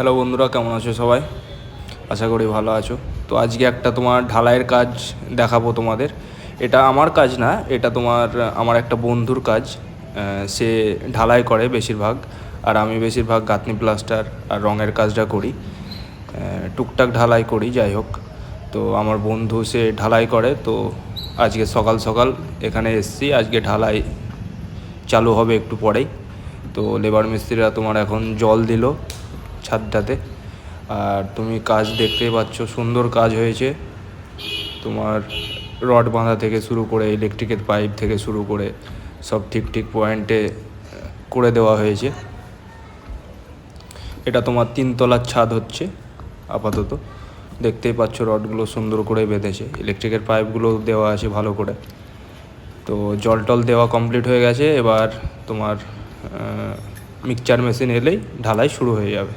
Hello বন্ধুরা, কেমন আছো সবাই? আশা করি ভালো আছো। তো আজকে একটা তোমার ঢালাইয়ের কাজ দেখাবো তোমাদের। এটা আমার কাজ না, এটা তোমার, আমার একটা বন্ধুর কাজ। সে ঢালাই করে বেশিরভাগ, আর আমি বেশিরভাগ গাঁথনি প্লাস্টার আর রঙের কাজটা করি। টুকটাক ঢালাই করি, যাই হোক। তো আমার বন্ধু সে ঢালাই করে, তো আজকে সকাল সকাল এখানে এসেছি। আজকে ঢালাই চালু হবে একটু পরেই। তো লেবার মিস্ত্রিরা তোমার এখন জল দিল। ছাদটাতে। আর তুমি কাজ দেখতেই পাচ্ছ, সুন্দর কাজ হয়েছে। তোমার রড বাঁধা থেকে শুরু করে ইলেকট্রিকের পাইপ থেকে শুরু করে, সব ঠিক ঠিক পয়েন্টে করে দেওয়া হয়েছে। এটা তোমার তিনতলার ছাদ হচ্ছে, আপাতত। দেখতেই পাচ্ছ, রডগুলো সুন্দর করে বেঁধেছে। ইলেকট্রিকের পাইপগুলো দেওয়া আছে ভালো করে। তো জল টল দেওয়া কমপ্লিট হয়ে গেছে, এবার তোমার মিক্সচার মেশিন এলেই ঢালাই শুরু হয়ে যাবে।